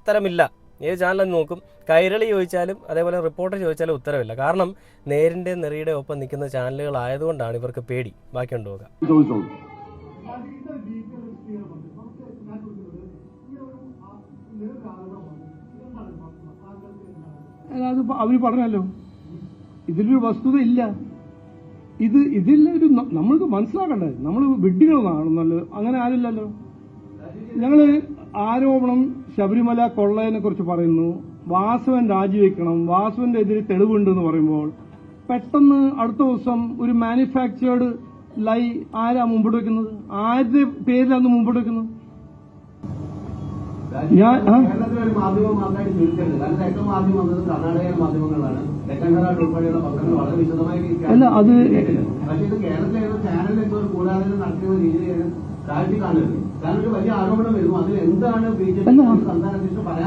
ഉത്തരമില്ല. ഏത് ചാനലും നോക്കും. കൈരളി ചോദിച്ചാലും അതേപോലെ റിപ്പോർട്ടർ ചോദിച്ചാലും ഉത്തരവില്ല കാരണം നേരിന്റെ നെറിയുടെ ഒപ്പം നിൽക്കുന്ന ചാനലുകൾ ആയതുകൊണ്ടാണ് ഇവർക്ക് പേടി. ബാക്കിയുണ്ടോ നോക്കാം. അതായത് പറഞ്ഞല്ലോ ഇതിലൊരു വസ്തുത ഇല്ല. ഇത് ഇതിലൊരു നമ്മൾക്ക് മനസ്സിലാക്കണ്ടേ? നമ്മൾ വെഡ്ഡികൾ കാണുന്നല്ലോ അങ്ങനെ ആരില്ലല്ലോ. ഞങ്ങൾ ആരോപണം ശബരിമല കൊള്ളയെ കുറിച്ച് പറയുന്നു. വാസവൻ രാജിവെക്കണം. വാസുവിന്റെ എതിരെ തെളിവുണ്ടെന്ന് പറയുമ്പോൾ പെട്ടെന്ന് അടുത്ത ദിവസം ഒരു മാനുഫാക്ചേർഡ് ലൈ ആരാ മുമ്പോട്ട് വെക്കുന്നത്? ആരുടെ പേരിലാണ് മുമ്പോട്ട് വെക്കുന്നത്? ഞാൻ അല്ല, അത് താഴ്ത്തി കാണരുത് കാരണം ഒരു വലിയ ആരോപണം വരുന്നു അതിൽ എന്താണ് ബി ജെ പി. സംസ്ഥാന അധ്യക്ഷൻ പറയാൻ